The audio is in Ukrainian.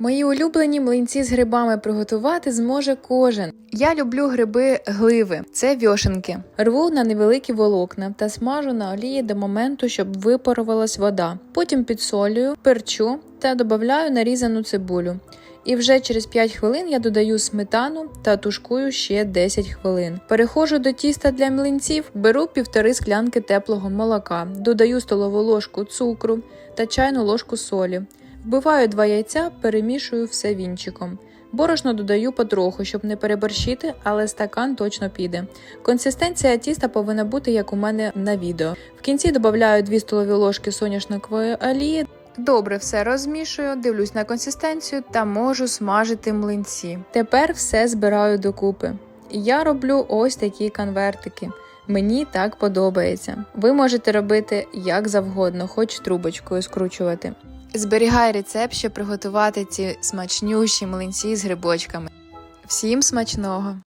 Мої улюблені млинці з грибами приготувати зможе кожен. Я люблю гриби гливи, це вьошенки. Рву на невеликі волокна та смажу на олії до моменту, щоб випарувалась вода. Потім підсолюю, перчу та додаю нарізану цибулю. І вже через 5 хвилин я додаю сметану та тушкую ще 10 хвилин. Переходжу до тіста для млинців, беру півтори склянки теплого молока, додаю столову ложку цукру та чайну ложку солі. Вбиваю два яйця, перемішую все вінчиком. Борошно додаю потроху, щоб не переборщити, але стакан точно піде. Консистенція тіста повинна бути як у мене на відео. В кінці додаю 2 столові ложки соняшникової олії. Добре все розмішую, дивлюсь на консистенцію та можу смажити млинці. Тепер все збираю докупи. Я роблю ось такі конвертики. Мені так подобається. Ви можете робити як завгодно, хоч трубочкою скручувати. Зберігай рецепт, щоб приготувати ці смачнющі млинці з грибочками. Всім смачного!